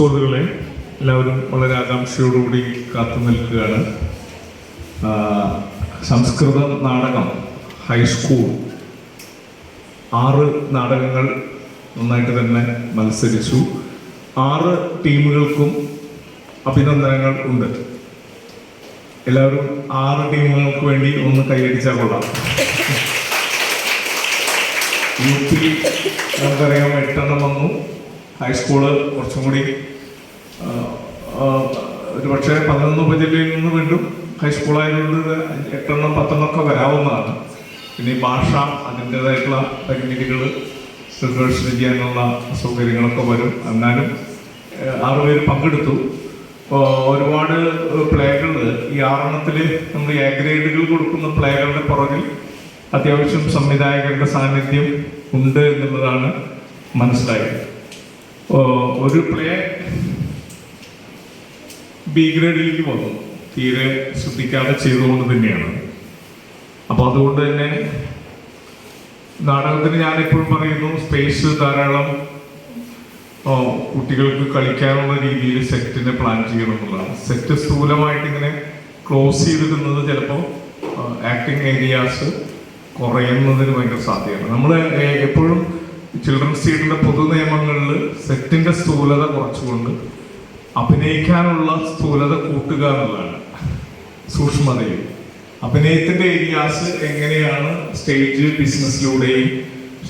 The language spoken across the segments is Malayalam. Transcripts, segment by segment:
സുഹൃത്തുക്കളെ എല്ലാവരും വളരെ ആകാംക്ഷയോടുകൂടി കാത്തു നിൽക്കുകയാണ്. സംസ്കൃത നാടകം ഹൈസ്കൂൾ ആറ് നാടകങ്ങൾ നന്നായിട്ട് തന്നെ മത്സരിച്ചു. ആറ് ടീമുകൾക്കും അഭിനന്ദനങ്ങൾ ഉണ്ട്. എല്ലാവരും ആറ് ടീമുകൾക്ക് വേണ്ടി ഒന്ന് കൈയടിച്ചാൽ കൊള്ളാം. യു പി നമുക്കറിയാം എട്ടെണ്ണം വന്നു. ഹൈസ്കൂൾ കുറച്ചും കൂടി ഒരു പക്ഷേ പതിനൊന്ന് ഉപജില്ലയിൽ നിന്ന് വീണ്ടും ഹൈസ്കൂളായതുകൊണ്ട് എട്ടെണ്ണം പത്തെണ്ണം ഒക്കെ വരാവുന്നതാണ്. പിന്നെ ഭാഷ അതിന്റെതായിട്ടുള്ള പരിമിതികൾ റിവേഴ്സ് ചെയ്യാനുള്ള സൗകര്യങ്ങളൊക്കെ വരും. എന്നാലും ആറുപേർ പങ്കെടുത്തു. ഒരുപാട് പ്ലേകൾ ഈ ആറെണ്ണത്തിൽ നമ്മൾ എ ഗ്രേഡുകൾ കൊടുക്കുന്ന പ്ലേകളുടെ പുറകിൽ അത്യാവശ്യം സംവിധായകരുടെ സാന്നിധ്യം ഉണ്ട് എന്നുള്ളതാണ് മനസ്സിലായത്. ഒരു പ്ലേ ബി ഗ്രേഡിലേക്ക് വന്നു. തീരെ ശ്രദ്ധിക്കാതെ ചെയ്തുകൊണ്ട് തന്നെയാണ്. അപ്പോൾ അതുകൊണ്ട് തന്നെ നാടകത്തിന് ഞാൻ എപ്പോഴും പറയുന്നു സ്പേസ് ധാരാളം കുട്ടികൾക്ക് കളിക്കാനുള്ള രീതിയിൽ സെറ്റിനെ പ്ലാൻ ചെയ്യണം എന്നുള്ളതാണ്. സെറ്റ് സ്ഥൂലമായിട്ട് ഇങ്ങനെ ക്ലോസ് ചെയ്തിരുന്നത് ചിലപ്പോൾ ആക്ടിങ് ഏരിയാസ് കുറയുന്നതിന് ഭയങ്കര സാധ്യതയാണ്. നമ്മൾ എപ്പോഴും ചിൽഡ്രൻസ് തിയേറ്ററിന്റെ പൊതു നിയമങ്ങളിൽ സെറ്റിന്റെ സ്ഥൂലത കുറച്ചുകൊണ്ട് അഭിനയിക്കാനുള്ള സ്ഥൂലത കൂട്ടുക എന്നുള്ളതാണ്. സൂക്ഷ്മതയും അഭിനയത്തിന്റെ ഏരിയാസ് എങ്ങനെയാണ് സ്റ്റേജ് ബിസിനസ്സിലൂടെയും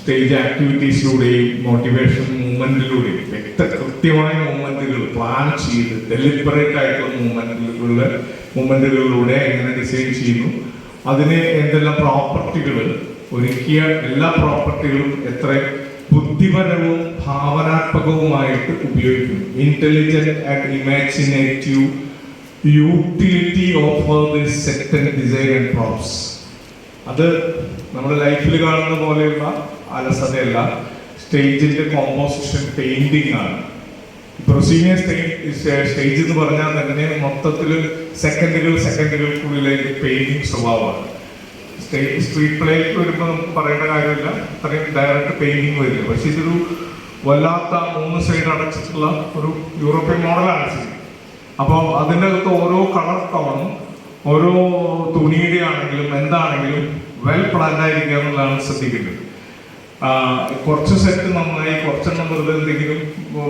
സ്റ്റേജ് ആക്ടിവിറ്റീസിലൂടെയും മോട്ടിവേഷൻ മൂവ്മെന്റിലൂടെയും വ്യക്ത കൃത്യമായ മൂവ്മെന്റുകൾ പ്ലാൻ ചെയ്ത് ഡെലിബറേറ്റ് ആയിട്ടുള്ള മൂവ്മെന്റുകളുടെ മൂവ്മെന്റുകളിലൂടെ എങ്ങനെ ഡിസൈൻ ചെയ്യുന്നു അതിന് എന്തെല്ലാം പ്രോപ്പർട്ടികൾ ഒരുക്കിയ എല്ലാ പ്രോപ്പർട്ടികളും എത്ര ബുദ്ധിപരവും ഭാവനാത്മകവുമായിട്ട് ഉപയോഗിക്കുന്നു. Intelligent and imaginative utility of this design and props അത് നമ്മുടെ ലൈഫിൽ കാണുന്ന പോലെയുള്ള അലസതയല്ല. സ്റ്റേജിന്റെ കോമ്പോസിഷൻ പെയിന്റിംഗ് ആണ്. പ്രൊസീനിയർ സ്റ്റേജ് എന്ന് പറഞ്ഞാൽ തന്നെ മൊത്തത്തിൽ സെക്കൻഡുകൾ സെക്കൻഡുകൾക്കുള്ളിലേക്ക് പെയിന്റിംഗ് സ്വഭാവമാണ്. സ്ട്രീറ്റ് പ്ലേക്ക് വരുമ്പോൾ നമുക്ക് പറയേണ്ട കാര്യമില്ല. അത്രയും ഡയറക്റ്റ് പെയിന്റിങ് വരില്ല പക്ഷെ ഇതൊരു വല്ലാത്ത മൂന്ന് സൈഡ് അടച്ചിട്ടുള്ള ഒരു യൂറോപ്യൻ മോഡലാണ് ചെയ്യുന്നത് അപ്പോൾ അതിന്റെ അകത്ത് ഓരോ കളർ ടോണും ഓരോ തുണിയുടെ ആണെങ്കിലും എന്താണെങ്കിലും വെൽ പ്ലാൻഡ് ആയിരിക്കുക എന്നുള്ളതാണ് ശ്രദ്ധിക്കേണ്ടത്. കുറച്ച് സെറ്റ് നന്നായി കുറച്ചെണ്ണം വെറുതെ എന്തെങ്കിലും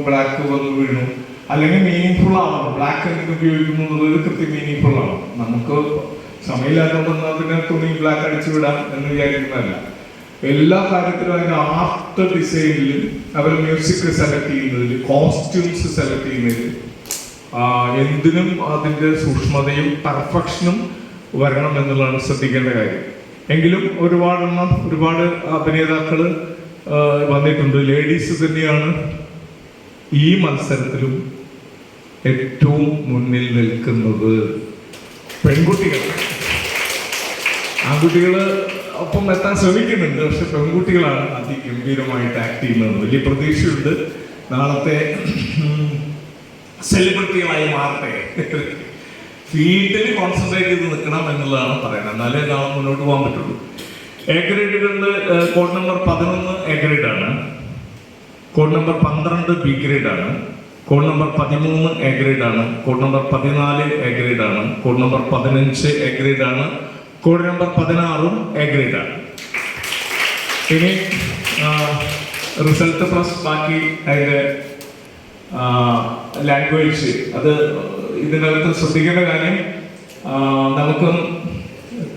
ബ്ലാക്ക് വന്ന് വീണു. അല്ലെങ്കിൽ മീനിങ് ഫുൾ ആവണം. ബ്ലാക്ക് എന്തെങ്കിലും ഉപയോഗിക്കുന്നു എന്നുള്ളത് കൃത്യം മീനിങ് ഫുൾ ആവണം. നമുക്ക് സമയമില്ലാത്തതുകൊണ്ട് പിന്നെ തുണി ബ്ലാക്ക് അടിച്ചു വിടാം എന്ന് വിചാരിക്കുന്നതല്ല. എല്ലാ കാര്യത്തിലും അതിന്റെ ആർട്ട് ഡിസൈനിൽ അവർ മ്യൂസിക് സെലക്ട് ചെയ്യുന്നതിൽ കോസ്റ്റ്യൂംസ് സെലക്ട് ചെയ്യുന്നതിൽ എന്തിനും അതിന്റെ സൂക്ഷ്മതയും പെർഫെക്ഷനും വരണം എന്നുള്ളതാണ് ശ്രദ്ധിക്കേണ്ട കാര്യം. എങ്കിലും ഒരുപാടെണ്ണം ഒരുപാട് അഭിനേതാക്കൾ വന്നിട്ടുണ്ട്. ലേഡീസ് തന്നെയാണ് ഈ മത്സരത്തിലും ഏറ്റവും മുന്നിൽ നിൽക്കുന്നത്. പെൺകുട്ടികൾ. ആൺകുട്ടികൾ ഒപ്പം എത്താൻ ശ്രമിക്കുന്നുണ്ട്. പക്ഷെ പെൺകുട്ടികളാണ് അതിഗംഭീരമായിട്ട് ആക്ട് ചെയ്യുന്നത്. വലിയ പ്രതീക്ഷയുണ്ട്. നാളത്തെ സെലിബ്രിറ്റികളായി മാറട്ടെ. ഫീൽഡിൽ കോൺസെൻട്രേറ്റ് ചെയ്ത് നിൽക്കണം എന്നുള്ളതാണ് പറയുന്നത്. എന്നാലേ നാളെ മുന്നോട്ട് പോകാൻ പറ്റുള്ളൂ. എ ഗ്രേഡുകളിൽ കോഡ് നമ്പർ പതിനൊന്ന് എ ഗ്രേഡാണ് കോഡ് നമ്പർ പന്ത്രണ്ട് ബി ഗ്രേഡാണ് കോഡ് നമ്പർ പതിമൂന്ന് എ ആണ്. കോഡ് നമ്പർ പതിനാല് എ ആണ്. കോഡ് നമ്പർ പതിനഞ്ച് എ ആണ്. കോഡ് നമ്പർ പതിനാറും എ ആണ്. ഇനി റിസൾട്ട് പ്ലസ് ബാക്കി അതിന്റെ ലാംഗ്വേജ് അത് ഇതിനകത്ത് ശ്രദ്ധിക്കേണ്ട കാര്യം നമുക്ക്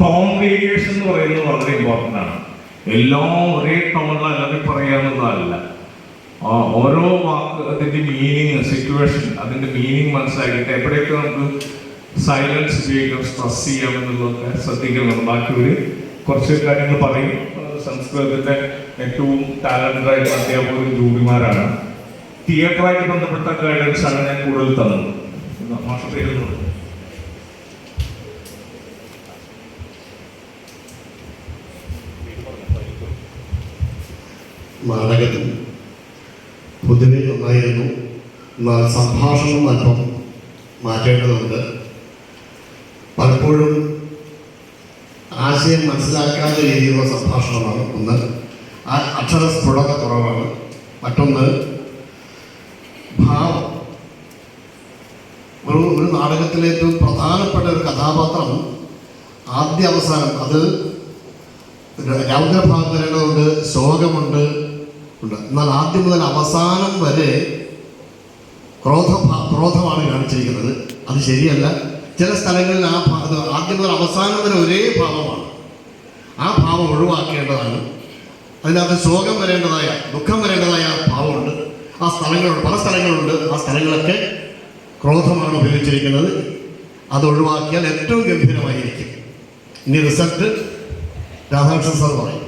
ടോൺ വേരിയേഷൻ എന്ന് പറയുന്നത് വളരെ ഇമ്പോർട്ടന്റ് ആണ്. എല്ലാം ഒരേ ടോണിൽ അല്ലെങ്കിൽ പറയാവുന്നതല്ല ഓരോ വാക്ക് അതിന്റെ മീനിങ് സിറ്റുവേഷൻ അതിന്റെ മീനിങ് മനസ്സിലാക്കിയിട്ട് എവിടെയൊക്കെ നമുക്ക് സൈലൻസ് ഉപയോഗിക്കാം സ്ട്രെസ് ചെയ്യാം എന്നുള്ളതൊക്കെ ശ്രദ്ധിക്കണം. ബാക്കി ഒരു കുറച്ച് കാര്യങ്ങൾ പറയും. സംസ്കൃതത്തിന്റെ ഏറ്റവും ടാലന്റഡ് ആയിട്ടുള്ള അധ്യാപകരും ജോലിമാരാണ് തിയേറ്ററായിട്ട് ബന്ധപ്പെട്ട ഗൈഡൻസ് ആണ് ഞാൻ കൂടുതൽ തന്നത്. മാഷ പൊതുവെ നന്നായിരുന്നു എന്നാൽ സംഭാഷണം അല്പം മാറ്റേണ്ടതുണ്ട്. പലപ്പോഴും ആശയം മനസ്സിലാക്കാത്ത രീതിയിലുള്ള സംഭാഷണമാണ് ഒന്ന്. അക്ഷര സ്ഫുടത കുറവാണ്. മറ്റൊന്ന് ഭാവം. ഒരു നാടകത്തിലെ ഏറ്റവും പ്രധാനപ്പെട്ട ഒരു കഥാപാത്രം ആദ്യ അവസാനം അത് രൗദ്രഭാഗം വരേണ്ടതുണ്ട് ശോകമുണ്ട് ഉണ്ട്. എന്നാൽ ആദ്യം മുതൽ അവസാനം വരെ ക്രോധ ക്രോധമാണ് കാണിച്ചിരിക്കുന്നത്. അത് ശരിയല്ല. ചില സ്ഥലങ്ങളിൽ ആ ആദ്യം മുതൽ അവസാനം വരെ ഒരേ ഭാവമാണ്. ആ ഭാവം ഒഴിവാക്കേണ്ടതാണ്. അതിനകത്ത് ശോകം വരേണ്ടതായ ദുഃഖം വരേണ്ടതായ ഭാവമുണ്ട്. ആ സ്ഥലങ്ങളുണ്ട് പല സ്ഥലങ്ങളുണ്ട്. ആ സ്ഥലങ്ങളൊക്കെ ക്രോധമാണ് ഉപയോഗിച്ചിരിക്കുന്നത്. അത് ഒഴിവാക്കിയാൽ ഏറ്റവും ഗംഭീരമായിരിക്കും. ഇനി റിസൾട്ട് രാധാകൃഷ്ണൻ സാർ പറയും.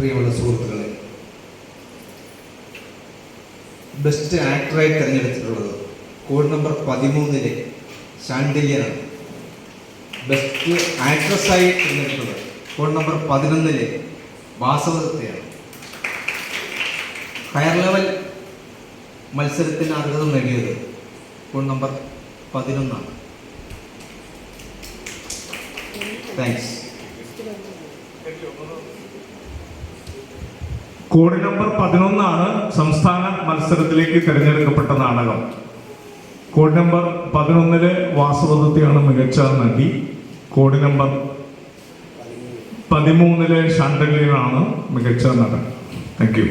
പ്രിയമുള്ള സുഹൃത്തുക്കളെ ബെസ്റ്റ് ആക്ടറായി തിരഞ്ഞെടുത്തിട്ടുള്ളത് കോഡ് നമ്പർ പതിമൂന്നിലെ ഷാൻഡിലിയാണ് ബെസ്റ്റ് ആക്ട്രസ്സായി തിരഞ്ഞെടുത്തത് കോഡ് നമ്പർ പതിനൊന്നിലെ വാസവദത്തെയാണ് ഹയർ ലെവൽ മത്സരത്തിന് അർഹത നേടിയത് കോഡ് നമ്പർ പതിനൊന്നാണ്. താങ്ക്സ് കോഡ് നമ്പർ പതിനൊന്നാണ് സംസ്ഥാന മത്സരത്തിലേക്ക് തിരഞ്ഞെടുക്കപ്പെട്ട നാടകം. കോഡ് നമ്പർ പതിനൊന്നിലെ വാസവദത്തെയാണ് മികച്ച നടി. കോഡ് നമ്പർ പതിമൂന്നിലെ ഷാണ്ടലിയാണ് മികച്ച നടൻ. Thank you